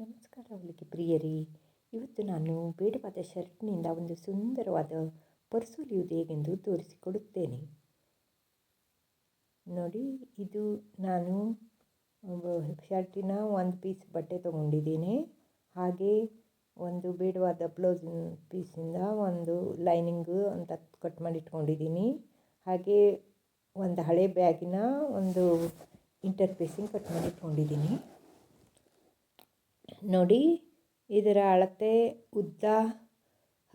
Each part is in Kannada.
ನಮಸ್ಕಾರ ಹೊಲಿಗೆ ಪ್ರಿಯರೇ. ಇವತ್ತು ನಾನು ಬೇಡವಾದ ಶರ್ಟ್ನಿಂದ ಒಂದು ಸುಂದರವಾದ ಪರ್ಸು ಹೊಲಿಯುವುದು ಹೇಗೆಂದು ತೋರಿಸಿಕೊಡುತ್ತೇನೆ. ನೋಡಿ, ಇದು ನಾನು ಶರ್ಟಿನ ಒಂದು ಪೀಸ್ ಬಟ್ಟೆ ತೊಗೊಂಡಿದ್ದೀನಿ. ಹಾಗೆ ಒಂದು ಬೇಡವಾದ ಬ್ಲೌಸ್ ಪೀಸಿಂದ ಒಂದು ಲೈನಿಂಗು ಅಂತ ಕಟ್ ಮಾಡಿ ಇಟ್ಕೊಂಡಿದ್ದೀನಿ ಹಾಗೆ ಒಂದು ಹಳೆ ಬ್ಯಾಗಿನ ಒಂದು ಇಂಟರ್ಫೇಸಿಂಗ್ ಕಟ್ ಮಾಡಿ ಇಟ್ಕೊಂಡಿದ್ದೀನಿ ನೋಡಿ, ಇದರ ಅಳತೆ ಉದ್ದ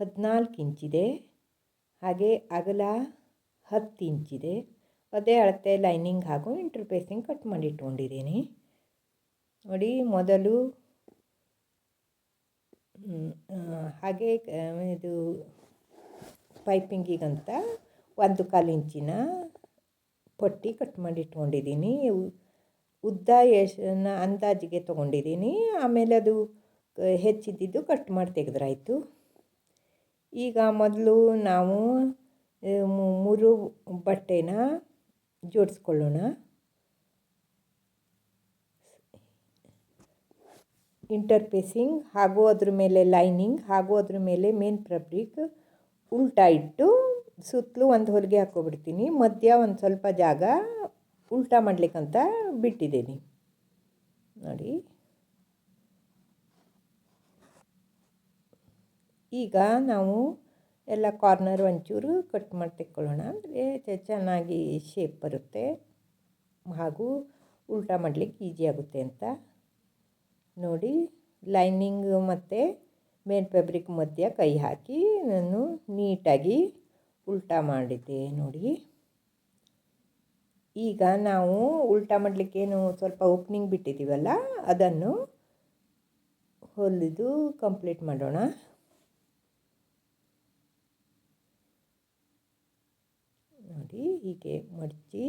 ಹದಿನಾಲ್ಕು ಇಂಚಿದೆ, ಹಾಗೆ ಅಗಲ ಹತ್ತು ಇಂಚಿದೆ. ಅದೇ ಅಳತೆ ಲೈನಿಂಗ್ ಹಾಗೂ ಇಂಟರ್ಫೇಸಿಂಗ್ ಕಟ್ ಮಾಡಿ ಇಟ್ಕೊಂಡಿದ್ದೀನಿ ನೋಡಿ, ಮೊದಲು ಹಾಗೆ ಇದು ಪೈಪಿಂಗಿಗಂತ ಒಂದು ಕಾಲು ಇಂಚಿನ ಪಟ್ಟಿ ಕಟ್ ಮಾಡಿ ಇಟ್ಕೊಂಡಿದ್ದೀನಿ ಉದ್ದ ಎಷ್ಟು ಅಂದಾಜಿಗೆ ತೊಗೊಂಡಿದ್ದೀನಿ. ಆಮೇಲೆ ಅದು ಹೆಚ್ಚಿದ್ದಿದ್ದು ಕಟ್ ಮಾಡಿ ತೆಗೆದ್ರಾಯಿತು. ಈಗ ಮೊದಲು ನಾವು ಮೂರು ಬಟ್ಟೆನ ಜೋಡಿಸ್ಕೊಳ್ಳೋಣ. ಇಂಟರ್ಪೇಸಿಂಗ್ ಹಾಗೂ ಅದ್ರ ಮೇಲೆ ಲೈನಿಂಗ್ ಹಾಗೂ ಅದ್ರ ಮೇಲೆ ಮೇನ್ ಫ್ಯಾಬ್ರಿಕ್ ಉಲ್ಟಾ ಇಟ್ಟು ಸುತ್ತಲೂ ಒಂದು ಹೊಲಿಗೆ ಹಾಕ್ಕೊಬಿಡ್ತೀನಿ. ಮಧ್ಯ ಒಂದು ಸ್ವಲ್ಪ ಜಾಗ ಉಲ್ಟಾ ಮಾಡಲಿಕ್ಕಂತ ಬಿಟ್ಟಿದ್ದೀನಿ. ನೋಡಿ. ಈಗ ನಾವು ಎಲ್ಲ ಕಾರ್ನರ್ ಒಂಚೂರು ಕಟ್ ಮಾಡಿ ತೆಕ್ಕೊಳ್ಳೋಣ. ಅಂದರೆ ಚೆನ್ನಾಗಿ ಶೇಪ್ ಬರುತ್ತೆ. ಹಾಗೂ ಉಲ್ಟಾ ಮಾಡಲಿಕ್ಕೆ ಈಜಿ ಆಗುತ್ತೆ ಅಂತ. ನೋಡಿ ಲೈನಿಂಗ್ ಮತ್ತು ಮೇನ್ ಫ್ಯಾಬ್ರಿಕ್ ಮಧ್ಯ ಕೈ ಹಾಕಿ ನಾನು ನೀಟಾಗಿ ಉಲ್ಟಾ ಮಾಡಿದ್ದೆ. ನೋಡಿ. ಈಗ ನಾವು ಉಲ್ಟಾ ಮಾಡಲಿಕ್ಕೇನು ಸ್ವಲ್ಪ ಓಪ್ನಿಂಗ್ ಬಿಟ್ಟಿದ್ದೀವಲ್ಲ, ಅದನ್ನು ಹೊಲಿದು ಕಂಪ್ಲೀಟ್ ಮಾಡೋಣ. ನೋಡಿ, ಹೀಗೆ ಮಡಚಿ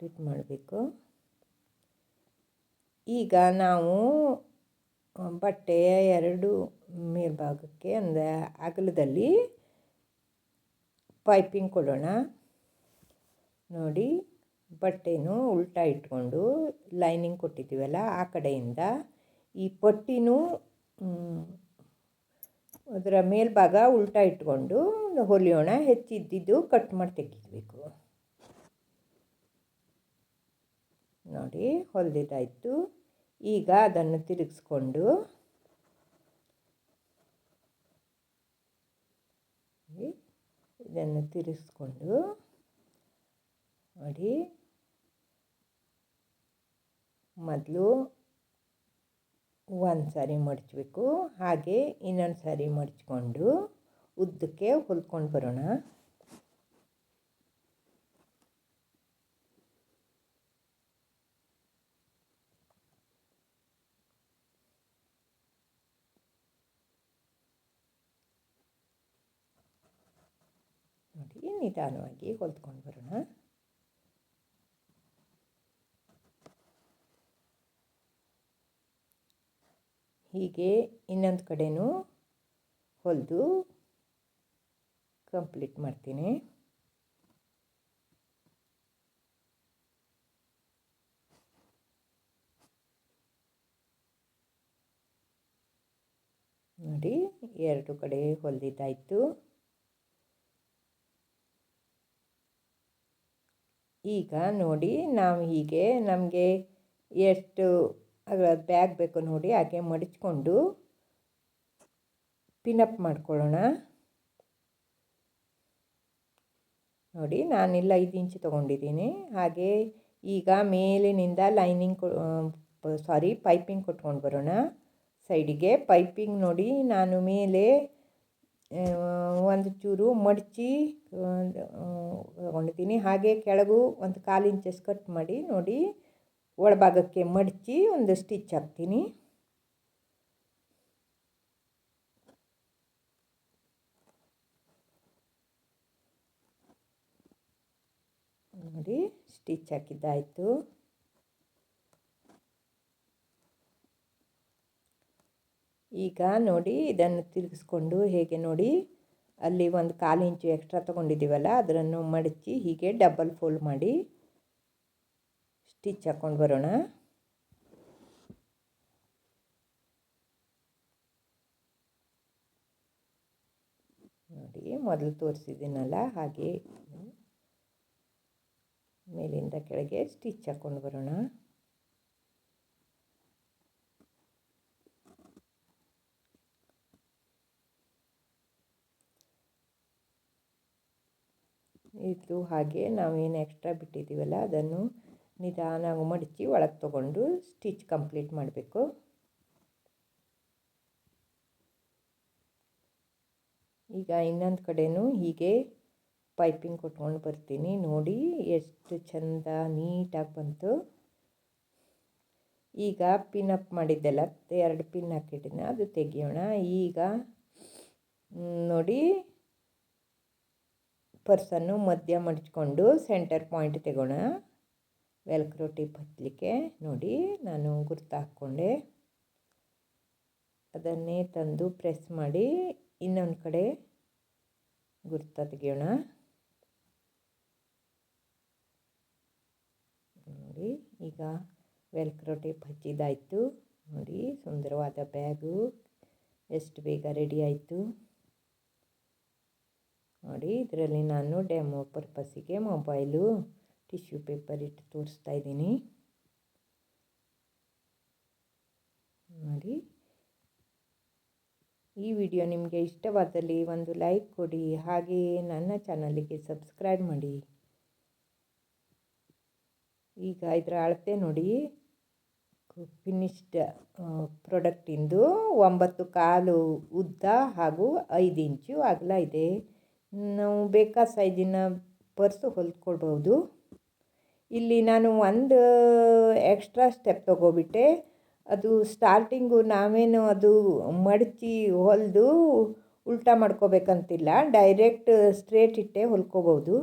ಫಿಟ್ ಮಾಡಬೇಕು. ಈಗ ನಾವು ಬಟ್ಟೆಯ ಎರಡು ಮೇಲ್ಭಾಗಕ್ಕೆ ಅಂದರೆ ಅಗಲದಲ್ಲಿ ಪೈಪಿಂಗ್ ಕೊಡೋಣ. ನೋಡಿ, ಬಟ್ಟೆನೂ ಉಲ್ಟಾ ಇಟ್ಕೊಂಡು ಲೈನಿಂಗ್ ಕೊಟ್ಟಿದ್ದೀವಲ್ಲ, ಆ ಕಡೆಯಿಂದ ಈ ಪಟ್ಟಿನೂ ಅದರ ಮೇಲ್ಭಾಗ ಉಲ್ಟಾ ಇಟ್ಕೊಂಡು ಹೊಲಿಯೋಣ. ಹೆಚ್ಚಿದ್ದಿದ್ದು ಕಟ್ ಮಾಡಿ ತೆಗಿಬೇಕು. ನೋಡಿ ಹೊಲಿದಾಯಿತು ಈಗ ಅದನ್ನು ತಿರುಗಿಸ್ಕೊಂಡು ಇದನ್ನು ತಿರುಗಿಸ್ಕೊಂಡು ನೋಡಿ ಮೊದಲು ಒಂದು ಸಾರಿ ಮಡಚಬೇಕು. ಹಾಗೆ ಇನ್ನೊಂದು ಸಾರಿ ಮಡಚ್ಕೊಂಡು ಉದ್ದಕ್ಕೆ ಹೊಲ್ಕೊಂಡು ಬರೋಣ. ನೋಡಿ, ನಿಧಾನವಾಗಿ ಹೊಲ್ಕೊಂಡು ಬರೋಣ. ಹೀಗೆ ಇನ್ನೊಂದು ಕಡೆಯೂ ಹೊಲಿದು ಕಂಪ್ಲೀಟ್ ಮಾಡ್ತೀನಿ. ನೋಡಿ, ಎರಡು ಕಡೆ ಹೊಲಿದಾಯಿತು ಈಗ ನೋಡಿ, ನಾವು ಹೀಗೆ ನಮಗೆ ಎಷ್ಟು ಅದರ ಬ್ಯಾಗ್ ಬೇಕು ನೋಡಿ ಹಾಗೆ ಮಡಿಚ್ಕೊಂಡು ಪಿನಪ್ ಮಾಡ್ಕೊಳ್ಳೋಣ. ನೋಡಿ ನಾನಿಲ್ಲ ಐದು ಇಂಚು ತೊಗೊಂಡಿದ್ದೀನಿ. ಹಾಗೆ ಈಗ ಮೇಲಿನಿಂದ ಲೈನಿಂಗ್ ಸಾರಿ ಪೈಪಿಂಗ್ ಕೊಟ್ಕೊಂಡು ಬರೋಣ. ಸೈಡಿಗೆ ಪೈಪಿಂಗ್ ನೋಡಿ ನಾನು ಮೇಲೆ ಒಂದು ಚೂರು ಮಡಚಿ ತೊಗೊಂಡಿದ್ದೀನಿ. ಹಾಗೆ ಕೆಳಗೂ ಒಂದು ಕಾಲು ಇಂಚಸ್ ಕಟ್ ಮಾಡಿ ನೋಡಿ ಒಳಭಾಗಕ್ಕೆ ಮಡಚಿ ಒಂದು ಸ್ಟಿಚ್ ಹಾಕ್ತೀನಿ. ನೋಡಿ ಸ್ಟಿಚ್ ಹಾಕಿದ್ದಾಯಿತು. ಈಗ ನೋಡಿ, ಇದನ್ನು ತಿರುಗಿಸ್ಕೊಂಡು ಹೇಗೆ ನೋಡಿ, ಅಲ್ಲಿ ಒಂದು ಕಾಲು ಇಂಚು ಎಕ್ಸ್ಟ್ರಾ ತೊಗೊಂಡಿದ್ದೀವಲ್ಲ ಅದನ್ನು ಮಡಚಿ ಹೀಗೆ ಡಬಲ್ ಫೋಲ್ಡ್ ಮಾಡಿ. ಸ್ಟಿಚ್ ಹಾಕ್ಕೊಂಡು ಬರೋಣ. ನೋಡಿ, ಮೊದಲು ತೋರಿಸಿದ್ದೀನಲ್ಲ, ಹಾಗೆ ಮೇಲಿಂದ ಕೆಳಗೆ ಸ್ಟಿಚ್ ಹಾಕ್ಕೊಂಡು ಬರೋಣ. ಇದು ಹಾಗೆ ನಾವೇನು ಎಕ್ಸ್ಟ್ರಾ ಬಿಟ್ಟಿದ್ದೀವಲ್ಲ, ಅದನ್ನು ನಿಧಾನವಾಗಿ ಮಡಚಿ ಒಳಗೆ ತೊಗೊಂಡು ಸ್ಟಿಚ್ ಕಂಪ್ಲೀಟ್ ಮಾಡಬೇಕು. ಈಗ ಇನ್ನೊಂದು ಕಡೆನೂ ಹೀಗೆ ಪೈಪಿಂಗ್ ಕೊಟ್ಕೊಂಡು ಬರ್ತೀನಿ. ನೋಡಿ ಎಷ್ಟು ಚಂದ ನೀಟಾಗಿ ಬಂತು. ಈಗ ಪಿನ್ ಅಪ್ ಮಾಡಿದ್ದೆಲ್ಲ ಎರಡು ಪಿನ್ ಹಾಕಿಟ್ಟಿನ. ಅದು ತೆಗಿಯೋಣ. ಈಗ ನೋಡಿ ಪರ್ಸನ್ನು ಮಧ್ಯ ಮಡಚ್ಕೊಂಡು ಸೆಂಟರ್ ಪಾಯಿಂಟ್ ತೆಗೋಣ. ವೆಲ್ಕ್ರೋ ಟಿಪ್ ಹತ್ತಲಿಕ್ಕೆ ನೋಡಿ ನಾನು ಗುರ್ತು ಹಾಕ್ಕೊಂಡೆ ಅದನ್ನೇ ತಂದು ಪ್ರೆಸ್ ಮಾಡಿ ಇನ್ನೊಂದು ಕಡೆ ಗುರ್ತ ತೆಗೆಯೋಣ ನೋಡಿ, ಈಗ ವೆಲ್ಕ್ರೋ ಟೇಪ್ ಹಚ್ಚಿದಾಯಿತು ನೋಡಿ, ಸುಂದರವಾದ ಬ್ಯಾಗು, ಎಷ್ಟು ಬೇಗ ರೆಡಿ ಆಯಿತು. ನೋಡಿ, ಇದರಲ್ಲಿ ನಾನು ಡೆಮೋ ಪರ್ಪಸ್ಸಿಗೆ ಮೊಬೈಲು. ಟಿಶ್ಯೂ ಪೇಪರ್ ಇಟ್ಟು ತೋರಿಸ್ತಾ ಇದ್ದೀನಿ. ನೋಡಿ. ಈ ವಿಡಿಯೋ ನಿಮಗೆ ಇಷ್ಟವಾದಲ್ಲಿ ಒಂದು ಲೈಕ್ ಕೊಡಿ, ಹಾಗೆಯೇ ನನ್ನ ಚಾನಲಿಗೆ ಸಬ್ಸ್ಕ್ರೈಬ್ ಮಾಡಿ. ಈಗ ಇದರ ಅಳತೆ ನೋಡಿ. ಫಿನಿಶ್ಡ್ ಪ್ರಾಡಕ್ಟಿಂದು ಒಂಬತ್ತು ಕಾಲು ಉದ್ದ ಹಾಗೂ ಐದು ಇಂಚು ಅಗಲ ಇದೆ. ನಾವು ಬೇಕಾದ ಸೈಜಿನ ಪರ್ಸು ಹೊಲ್ಕೊಳ್ಬೋದು ಇಲ್ಲಿ ನಾನು ಒಂದು ಎಕ್ಸ್ಟ್ರಾ ಸ್ಟೆಪ್ ತಗೋಬಿಟ್ಟೆ. ಅದು ಸ್ಟಾರ್ಟಿಂಗು ನಾವೇನು ಅದು ಮಡಚಿ ಹೊಲಿದು ಉಲ್ಟಾ ಮಾಡ್ಕೋಬೇಕಂತಿಲ್ಲ. ಡೈರೆಕ್ಟ್ ಸ್ಟ್ರೇಟ್ ಇಟ್ಟೆ ಹೊಲ್ಕೋಬೋದು.